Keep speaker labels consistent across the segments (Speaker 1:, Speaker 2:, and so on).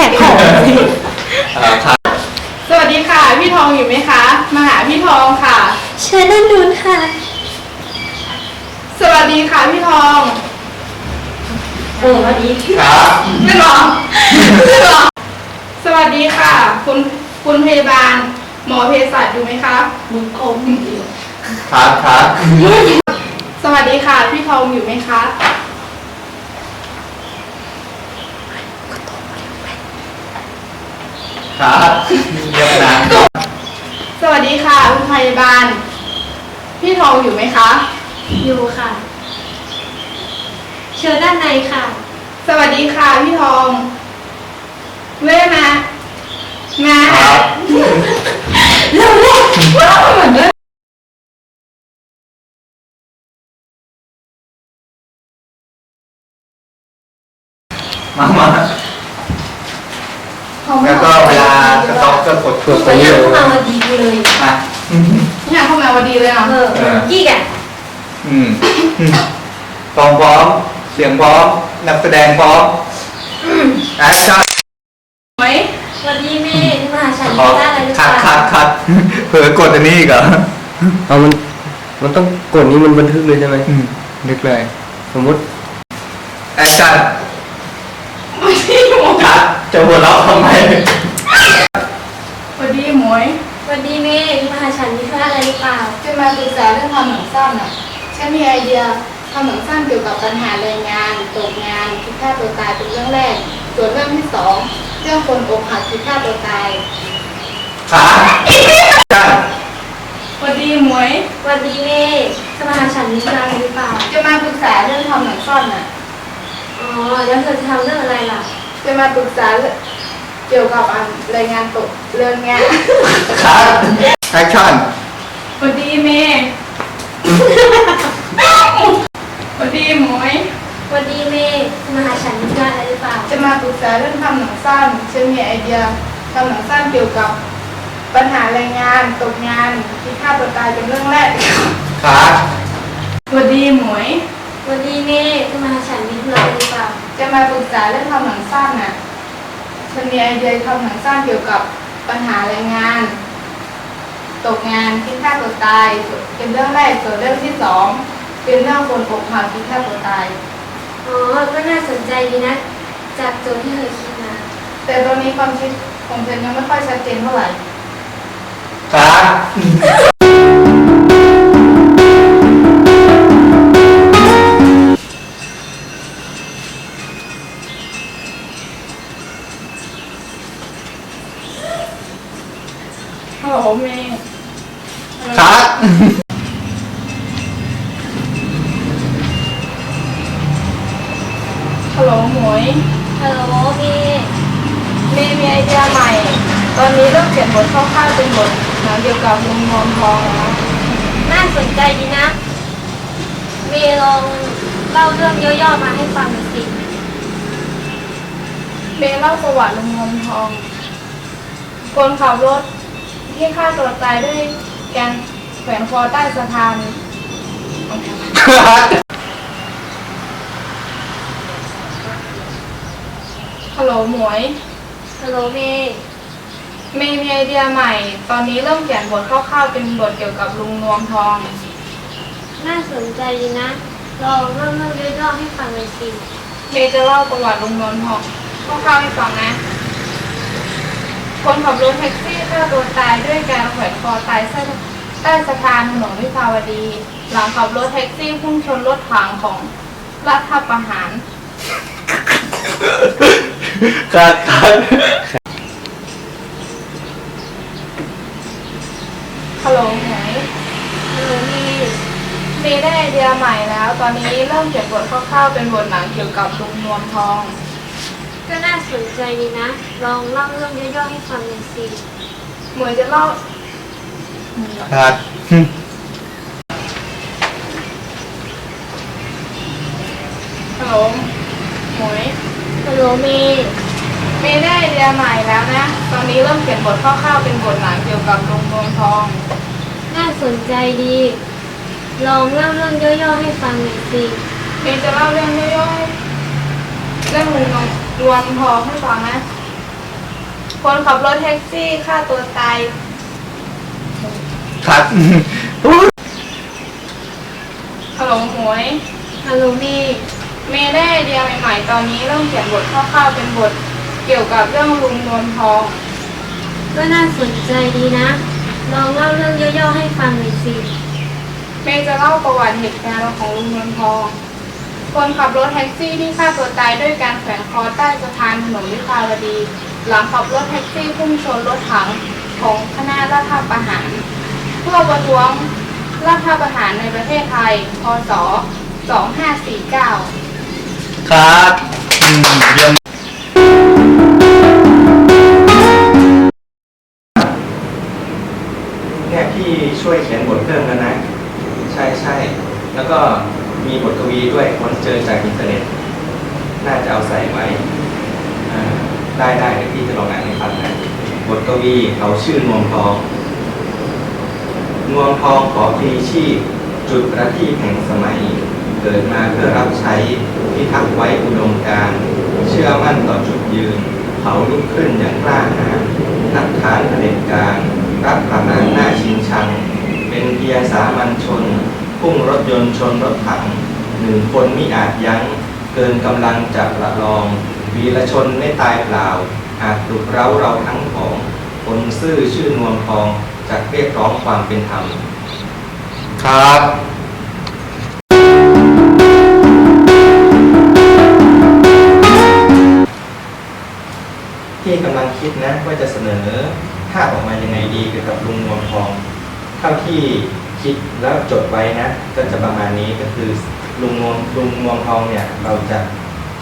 Speaker 1: แผ
Speaker 2: ดแผดของ
Speaker 3: เอ่อครับ
Speaker 1: สวัสดีค่ะ พี่ทองอยู่ไหมคะ มาหาพี่ทองค่ะ
Speaker 2: เชิญด้านนู้นค่ะ
Speaker 1: สวัสดีค่ะพี่ทอง
Speaker 2: เออวันนี้
Speaker 3: ครับ
Speaker 1: ไม่หรอไม่หรอสวัสดีค่ะ คุณคุณพยาบาล หมอเภสัชอยู่ไหมคะ
Speaker 2: มึงคมอยู่
Speaker 3: ครับครับ
Speaker 1: สวัสดีค่ะ พี่ทองอยู่ไหมคะ
Speaker 3: ครับเยี่ยมนะ
Speaker 1: สวัสดีค่ะคุณพยาบาล พี่ทองอยู่ไหมคะ
Speaker 2: อยู่ค่ะ เชิญด้านในค่ะ
Speaker 1: สวัสดีค่ะพี่ทองเว้ยมามา
Speaker 3: ครับ
Speaker 1: เร็วเร็วว้าวเหมือนเดิม
Speaker 3: มามาแล้วก็ เวลาสต็อกก็กด
Speaker 2: กู
Speaker 3: กด
Speaker 2: ไป
Speaker 3: ไปเล
Speaker 2: ย่าง
Speaker 3: ย
Speaker 2: เข้ามาวันดีกูเลย
Speaker 3: มา
Speaker 1: อยากเข้ามาวันดีเลยอะ
Speaker 2: เออกี้แก
Speaker 3: อืมอืมกองพร้อม เสียงพร้อม นักแสดงพร้อมแอคชั่น
Speaker 1: ไหม
Speaker 2: สวัสดีเมย์ที่มาฉัน
Speaker 3: ขอ
Speaker 2: ได้อะไรหรือเปล่า
Speaker 3: คัดคัดเผลอกดอันนี้อีกเหรอ
Speaker 4: เอามัน มันต้องกดนี้มันบันทึกเลยใช่ไหม
Speaker 3: อืมนึกเลย
Speaker 4: สมมติ
Speaker 3: แอคชั่น
Speaker 1: วันดีหม
Speaker 3: ดจะหัวเราะทำไม
Speaker 1: วันดีหมวย
Speaker 2: สวัสดีเมย์ที่มาหาฉันมีธุระอะไรหรือเปล่า
Speaker 1: จะมาปรึกษาเรื่องทำหนังสั้นอะ ฉันมีไอเดียทำหนังสั้นเกี่ยวกับปัญหาแรงงาน ตกงานคิดฆ่าตัวตายเป็นเรื่องแรก ส่วนเรื่องที่สองเรื่องคนอกหักคิดฆ่าตัวตาย
Speaker 3: ขาแอคชั่น
Speaker 1: วันดีหมวย
Speaker 2: สวัสดีเมย์จะมาหาฉันมีธุระอะไรหรือเปล่า
Speaker 1: จะมาปรึกษาเรื่องทำหนังสั้นอะ
Speaker 2: อ๋อ แล้วเธอจะทำเรื่องอะไรล่ะ
Speaker 1: จะมาปรึกษา เรื่องเกี่ยวกับอันรายงานตกเรื่องงาน
Speaker 3: ขาแอคชั่น
Speaker 1: วันดีเมย์วันดีหมวย
Speaker 2: สวัสดีเมย์จะมาหาฉันมีธุระอะไรหรือเปล่า
Speaker 1: จะมาปรึกษาเรื่องทำหนังสั้นฉันมีไอเดียทำหนังสั้นเกี่ยวกับ ปัญหาแรงงานตกงานคิดฆ่าตัวตายเป็นเรื่องแรก
Speaker 3: ขา
Speaker 1: สวัสดีหมวย
Speaker 2: สวัสดีเมย์จะมาหาฉันมีธุระอะไรหรือเปล่า
Speaker 1: จะมาปรึกษาเรื่องทำหนังสั้นน่ะ ฉันมีไอเดียทำหนังสั้นเกี่ยวกับปัญหาแรงงาน ตกงานคิดฆ่าตัวตาย เป็นเรื่องแรกส่วนเรื่องที่สองเป็นเรื่องคนอกหักคิดฆ่าตัวตาย
Speaker 2: อ๋อก็น่าสนใจดีนะจากโจทย์ที่เธอคิดมา
Speaker 1: แต่ตอนนี้ความคิดของฉันยังไม่ค่อยชัดเจนเท่าไหร่
Speaker 3: ขา
Speaker 1: ฮัลโหลเมย์
Speaker 3: ขา
Speaker 1: ฮัลโหลหมวย
Speaker 2: ฮัลโหลเมย์
Speaker 1: เมย์มีไอเดียใหม่ ตอนนี้เริ่มเขียนบทคร่าวๆเป็นบทหนังเกี่ยวกับลุงนวมทองแล้ว
Speaker 2: น่าสนใจดีนะ เมย์ลองเล่าเรื่องย่อๆมาให้ฟังหน่อยสิ
Speaker 1: เมย์เล่าประวัติลุงนวมทอง คนขับรถ ที่ฆ่าตัวตายด้วยการแขวนคอใต้สะพานฮัลโหลหมวย
Speaker 2: ฮัลโหลเมย์
Speaker 1: เมย์มีไอเดียใหม่ ตอนนี้เริ่มเขียนบทคร่าวๆเป็นบทเกี่ยวกับลุงนวมทอง
Speaker 2: น่าสนใจดีนะ ลองเล่าเรื่องย่อๆให้ฟังหน่อยสิ
Speaker 1: เมย์จะเล่าประวัติลุงนวลทองคร่าวๆให้ฟังนะ คนขับรถแท็กซี่ฆ่าตัวตายด้วยการแขวนคอตายใต้ใต้สะพานถนนวิภาวดี หลังขับรถแท็กซี่พุ่งชนรถถังของรัฐประหาร
Speaker 3: ขาขา
Speaker 1: ฮัลโหลหมวย
Speaker 2: ฮัลโหลเมย์
Speaker 1: เมย์ได้ไอเดียใหม่แล้ว ตอนนี้เริ่มเขียนบทคร่าวๆเป็นบทหนังเกี่ยวกับลุงนวลทอง
Speaker 2: ก็น่าสนใจดีนะ ลองเล่าเรื่องย่อๆให้ฟังหน่อยสิ
Speaker 1: หมวยจะเล่า
Speaker 3: ขาด
Speaker 1: ฮัลโหลหมวย
Speaker 2: ฮัลโหลเมย์
Speaker 1: เมย์ได้ไอเดียใหม่แล้วนะ ตอนนี้เริ่มเขียนบทคร่าวๆเป็นบทหนังเกี่ยวกับลุงนวลทอง
Speaker 2: น่าสนใจดี ลองเล่าเรื่องย่อๆให้ฟังหน่อยสิ
Speaker 1: เมย์จะเล่าเรื่องย่อยๆเรื่องลุง รวนทองให้ฟังนะ คนขับรถแท็กซี่ฆ่าตัวตาย
Speaker 3: ครับ
Speaker 1: ฮัลโหลหมวย
Speaker 2: ฮัลโหลเมย์
Speaker 1: เมย์ได้ไอเดียใหม่ๆ ตอนนี้เริ่มเขียนบทคร่าวๆเป็นบทเกี่ยวกับเรื่องลุงนวลทอง
Speaker 2: ก็น่าสนใจดีนะ ลองเล่าเรื่องย่อๆให้ฟังหน่อยสิ
Speaker 1: เมย์จะเล่าประวัติเหตุการณ์ของลุงนวลทอง คนขับรถแท็กซี่ที่ฆ่าตัวตายด้วยการแขวนคอใต้สะพานถนนวิภาวดี หลังขับรถแท็กซี่พุ่งชนรถถังของคณะรัฐประหาร เพื่อประท้วงรัฐประหารในประเทศไทย พศ 2549
Speaker 3: ครับอืมเยี่ยม
Speaker 4: ทีเขาชื่อนวงทอง นวงทองขอพลีชีพจุดประทีปแห่งสมัย เกิดมาเพื่อรับใช้พิทักษ์ไว้อุดมการเชื่อมั่นต่อจุดยืน เขาลุกขึ้นอย่างกล้าหาญนักทานเผด็จการรับประหารหน้าชิงชัง เป็นเพียงสามัญชน พุ่งรถยนต์ชนรถถังหนึ่งคนมิอาจยัง้ง เกินกำลังจับละลอง วีรชนไม่ตายเปล่า อาจปลุกเร้าเราทั้งของ คนซื่อชื่อนวลทองจะเรียกร้องความเป็นธรรม
Speaker 3: ครับ
Speaker 4: ที่กำลังคิดนะว่าจะเสนอภาพออกมายังไงดีเกี่ยวกับลุงนวลทอง เท่าที่คิดแล้วจดไว้นะ ก็จะประมาณนี้ก็คือลุงนวลลุงนวลทองเนี่ย เราจะ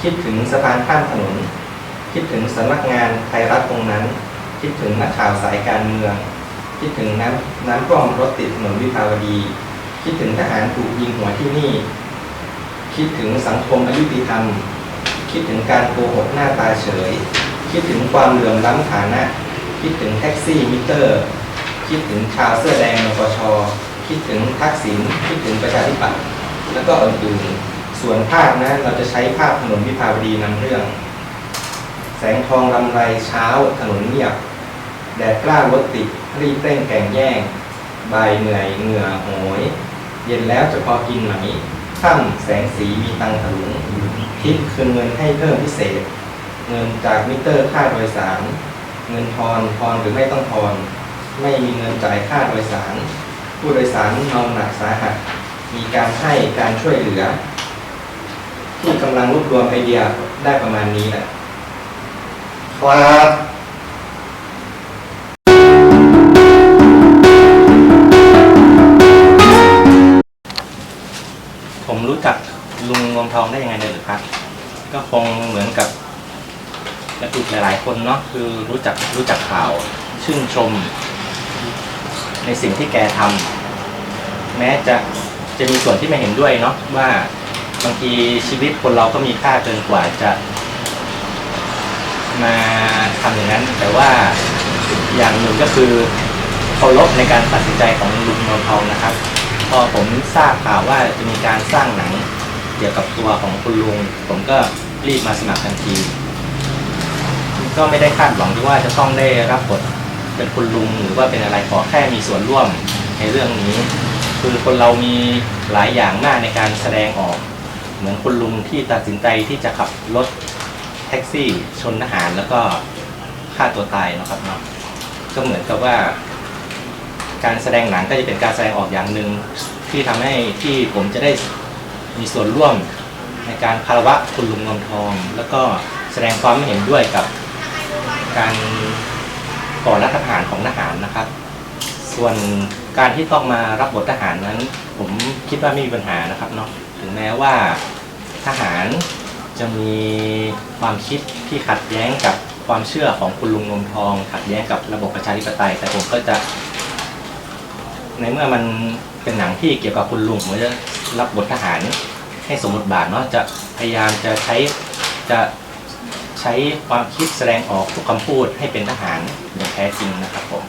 Speaker 4: คิดถึงสะพานข้ามถนน คิดถึงสำนักงานไทยรัฐตรงนั้น คิดถึงนักข่าวสายการเมือง คิดถึงน้ำน้ำท่วมรถติดถนนวิภาวดี คิดถึงทหารถูกยิงหัวที่นี่ คิดถึงสังคมอายุติธรรม คิดถึงการโกหกหน้าตาเฉย คิดถึงความเหลื่อมล้ำฐานะ คิดถึงแท็กซี่มิเตอร์ คิดถึงชาวเสื้อแดงนปชคิดถึงทักษิณคิดถึงประชาธิปัตย์แล้วก็อื่นๆส่วนภาพนะเราจะใช้ภาพถนนวิภาวดีนำเรื่อง แสงทองลำไรเช้าถนนเงียบ แดดกล้ารถติดรีบเร่งแก่งแย่งบ่ายเหนื่อยเหงื่อโหย เย็นแล้วจะพอกินไหมค่ำแสงสีมีตังถลุงคิดคืนเงินให้เพิ่มพิเศษ เงินจากมิเตอร์ค่าโดยสาร เงินทอนทอนหรือไม่ต้องทอน ไม่มีเงินจ่ายค่าโดยสาร ผู้โดยสารเมาหนักสาหัส มีการให้การช่วยเหลือ ที่กำลังรวบรวมไอเดียได้ประมาณนี้แหละ
Speaker 3: ครับ
Speaker 4: รู้จักลุงรวงทองได้ยังไงเลยหรือครับ ก็คงเหมือนกับและอีกหลายๆคนเนาะคือรู้จักรู้จักข่าว ชื่นชม ในสิ่งที่แกทำแม้จะจะมีส่วนที่ไม่เห็นด้วยเนาะว่าบางทีชีวิตคนเราก็มีค่าเกินกว่าจะ มาทำอย่างนั้น แต่ว่าอย่างหนึ่งก็คือเคารพในการตัดสินใจของลุงนวลทองนะครับ พอผมทราบข่าวว่าจะมีการสร้างหนังเกี่ยวกับตัวของคุณลุง ผมก็รีบมาสมัครทันที ก็ไม่ได้คาดหวังที่ว่าจะต้องได้รับบทเป็นคุณลุงหรือว่าเป็นอะไรขอแค่มีส่วนร่วมในเรื่องนี้ คือคนเรามีหลายอย่างมากในการแสดงออก เหมือนคุณลุงที่ตัดสินใจที่จะขับรถแท็กซี่ ชนทหารแล้วก็ฆ่าตัวตายนะครับเนาะก็เหมือนกับว่า การแสดงหนังก็จะเป็นการแสดงออกอย่างหนึ่งที่ทำให้ที่ผมจะได้มีส่วนร่วมในการคารวะคุณลุงนวลทอง แล้วก็แสดงความเห็นด้วยกับการก่อรัฐประหารของทหารนะครับ ส่วนการที่ต้องมารับบททหารนั้น ผมคิดว่าไม่มีปัญหานะครับเนาะถึงแม้ว่าทหารจะมีความคิดที่ขัดแย้งกับความเชื่อของคุณลุงนวลทอง ขัดแย้งกับระบบประชาธิปไตย แต่ผมก็จะ ในเมื่อมันเป็นหนังที่เกี่ยวกับคุณลุงผมจะรับบททหารให้สมบทบาทเนาะจะพยายามจะใช้จะใช้ความคิดแสดงออกทุกคำพูดให้เป็นทหารอย่างแท้จริงนะครับผม